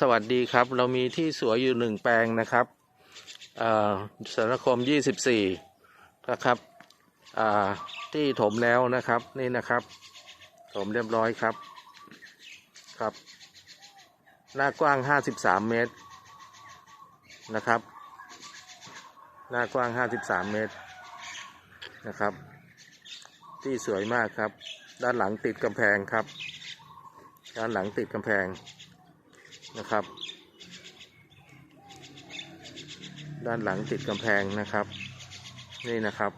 สวัสดีครับ เรามีที่สวยอยู่หนึ่งแปลงนะครับเสารคมยี่สิบสี่นะครับที่ถมแล้วนะครับนี่นะครับ ถมเรียบร้อยครับครับ หน้ากว้างห้าสิบสามเมตรนะครับ หน้ากว้างห้าสิบสามเมตรนะครับ ที่สวยมากครับ ด้านหลังติดกำแพงครับ ด้านหลังติดกำแพง นะครับ ด้านหลังติดกำแพงนะครับ นี่นะครับ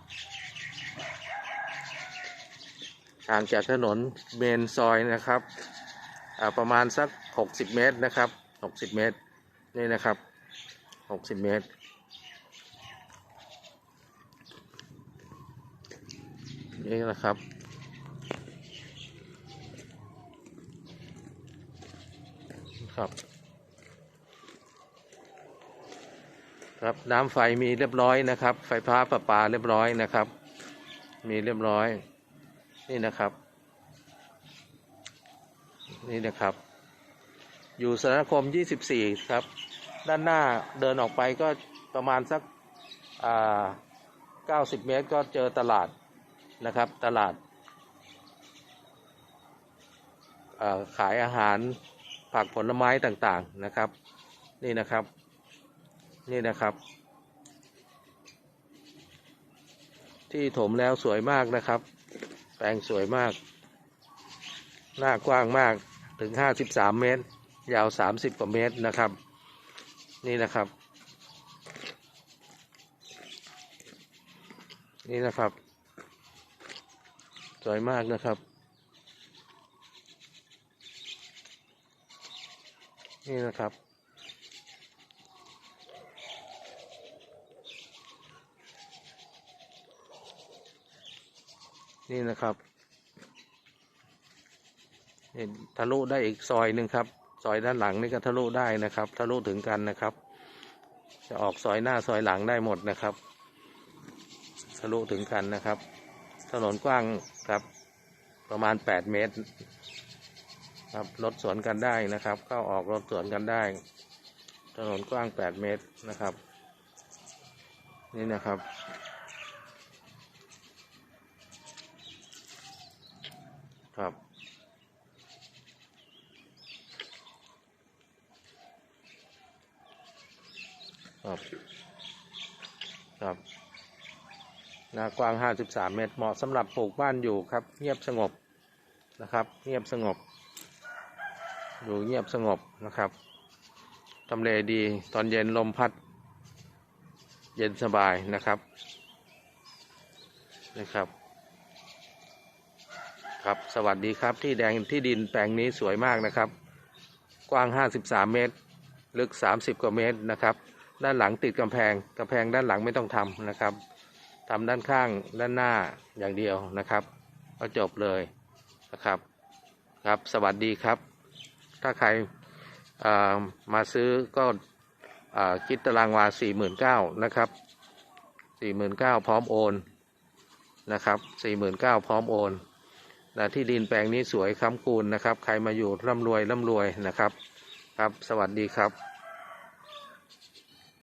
ห่างจากถนนเมนซอยนะครับประมาณสัก 60 เมตรนะครับ 60 เมตร นี่นะครับ 60 เมตร นี่นะครับ ครับ ครับน้ำไฟมีเรียบร้อยนะครับ ไฟฟ้าประปาเรียบร้อยนะครับ มีเรียบร้อย นี่นะครับ นี่นะครับ อยู่สารคม 24 ครับ ด้านหน้าเดินออกไปก็ประมาณสักอ่า90 เมตรก็เจอตลาดนะครับ ตลาดขายอาหาร ผักผลไม้ต่างๆนะครับ นี่นะครับ นี่นะครับ ที่ถมแล้วสวยมากนะครับ แปลงสวยมาก หน้ากว้างมากถึง 53 เมตร ยาว 30 กว่าเมตรนะครับ นี่นะครับ นี่นะครับ สวยมากนะครับ นี่นะครับ นี่นะครับนี่ทะลุได้อีกซอยหนึ่งครับ ซอยด้านหลังนี่ก็ทะลุได้นะครับ ทะลุถึงกันนะครับ จะออกซอยหน้าซอยหลังได้หมดนะครับ ทะลุถึงกันนะครับ ถนนกว้างครับประมาณ 8 เมตร ครับรถสวนกันได้นะครับ เข้าออกรถสวนกันได้ ถนนกว้าง 8 เมตรนะครับ นี่นะครับ ครับครับครับหน้ากว้าง 53 เมตร เหมาะสำหรับปลูกบ้านอยู่ครับ เงียบสงบนะครับ เงียบสงบ อยู่เงียบสงบนะครับทำเลดีตอนเย็นลมพัด เย็นสบายนะครับนะครับ ครับสวัสดีครับที่แดงที่ดินแปลงนี้สวยมากนะครับ กว้าง 53 เมตร ลึก 30 กว่าเมตรนะครับ ด้านหลังติดกำแพงกำแพงด้านหลังไม่ต้องทำนะครับทำด้านข้างด้านหน้าอย่างเดียวนะครับก็จบเลยนะครับ ครับสวัสดีครับ ถ้าใครมาซื้อก็คิดตารางวา 49,000นะครับ 49,000 พร้อมโอนนะครับ 49,000 พร้อมโอนนะที่ดินแปลงนี้สวยค้ำคูณนะครับ ใครมาอยู่ร่ำรวยร่ำรวยนะครับ ครับ สวัสดีครับ